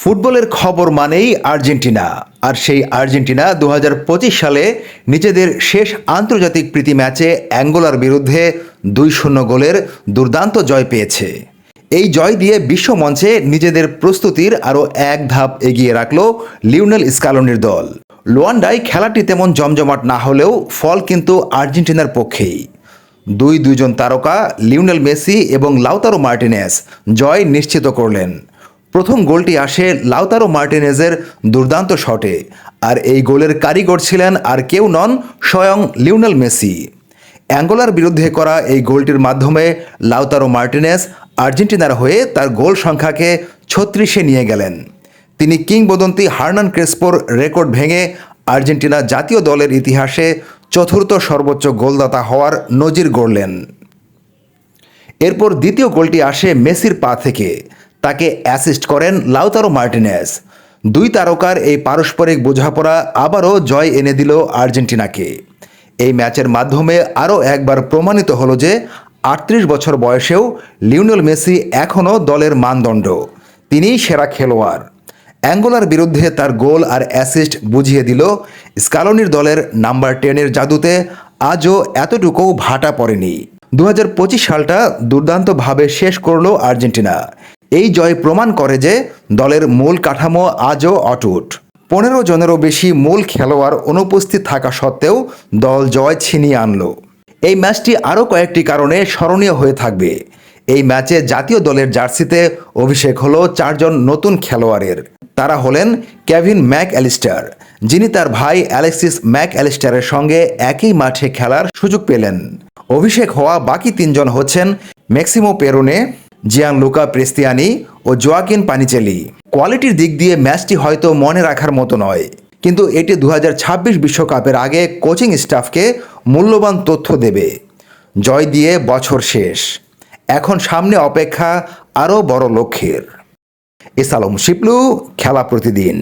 ফুটবলের খবর মানেই আর্জেন্টিনা। আর সেই আর্জেন্টিনা দু হাজার পঁচিশ সালে নিজেদের শেষ আন্তর্জাতিক প্রীতি ম্যাচে অ্যাঙ্গোলার বিরুদ্ধে দুই শূন্য গোলের দুর্দান্ত জয় পেয়েছে। এই জয় দিয়ে বিশ্বমঞ্চে নিজেদের প্রস্তুতির আরও এক ধাপ এগিয়ে রাখল লিওনেল স্কালনির দল। লোয়ান্ডায় খেলাটি তেমন জমজমাট না হলেও ফল কিন্তু আর্জেন্টিনার পক্ষেই। দুই দুইজন তারকা লিওনেল মেসি এবং লাউতারো মার্টিনেস জয় নিশ্চিত করলেন। প্রথম গোলটি আসে লাউতারো মার্টিনেজের দুর্দান্ত শটে। আর এই গোলের কারিগর ছিলেন আর কেউ নন স্বয়ং লিওনেল মেসি। অ্যাঙ্গোলার বিরুদ্ধে করা এই গোলটির মাধ্যমে লাউতারো মার্টিনেস আর্জেন্টিনার হয়ে তার গোল সংখ্যাকে ছত্রিশে নিয়ে গেলেন। তিনি কিংবদন্তি হার্নান ক্রেসপোর রেকর্ড ভেঙে আর্জেন্টিনা জাতীয় দলের ইতিহাসে চতুর্থ সর্বোচ্চ গোলদাতা হওয়ার নজির গড়লেন। এরপর দ্বিতীয় গোলটি আসে মেসির পা থেকে। তাকে অ্যাসিস্ট করেন লাউতারো মার্টিনেস দুই তারকার এই পারস্পরিক বোঝাপড়া আবারও জয় এনে দিল আর্জেন্টিনাকে। এই ম্যাচের মাধ্যমে আরও একবার প্রমাণিত হলো যে আটত্রিশ বছর বয়সেও লিওনেল মেসি এখনও দলের মানদণ্ড। তিনিই সেরা খেলোয়াড়। অ্যাঙ্গোলার বিরুদ্ধে তার গোল আর অ্যাসিস্ট বুঝিয়ে দিল স্কালনির দলের নাম্বার টেনের জাদুতে আজও এতটুকুও ভাটা পড়েনি। দু হাজার পঁচিশ সালটা দুর্দান্তভাবে শেষ করল আর্জেন্টিনা। এই জয় প্রমাণ করে যে দলের মূল কাঠামো আজও অটুট। পনেরো জনেরও বেশি মূল খেলোয়াড় অনুপস্থিত থাকা সত্ত্বেও দল জয় ছিনিয়ে আনলো। এই ম্যাচটি আরও কয়েকটি কারণে স্মরণীয় হয়ে থাকবে। এই ম্যাচে জাতীয় দলের জার্সিতে অভিষেক হলো চারজন নতুন খেলোয়াড়ের। তারা হলেন কেভিন ম্যাক অ্যালিস্টার যিনি তার ভাই অ্যালেক্সিস ম্যাক অ্যালিস্টারের সঙ্গে একই মাঠে খেলার সুযোগ পেলেন। অভিষেক হওয়া বাকি তিনজন হচ্ছেন ম্যাক্সিমো পেরোনে জিয়ান লুকা, প্রেস্তিয়ানি ও জোয়াকিন পানিচেলি। কোয়ালিটির দিক দিয়ে ম্যাচটি হয়তো মনে রাখার মতো নয়। কিন্তু এটি দু বিশ্বকাপের আগে কোচিং স্টাফকে মূল্যবান তথ্য দেবে। জয় দিয়ে বছর শেষ। এখন সামনে অপেক্ষা আরও বড় লক্ষ্যের। এসালম শিপলু, খেলা প্রতিদিন।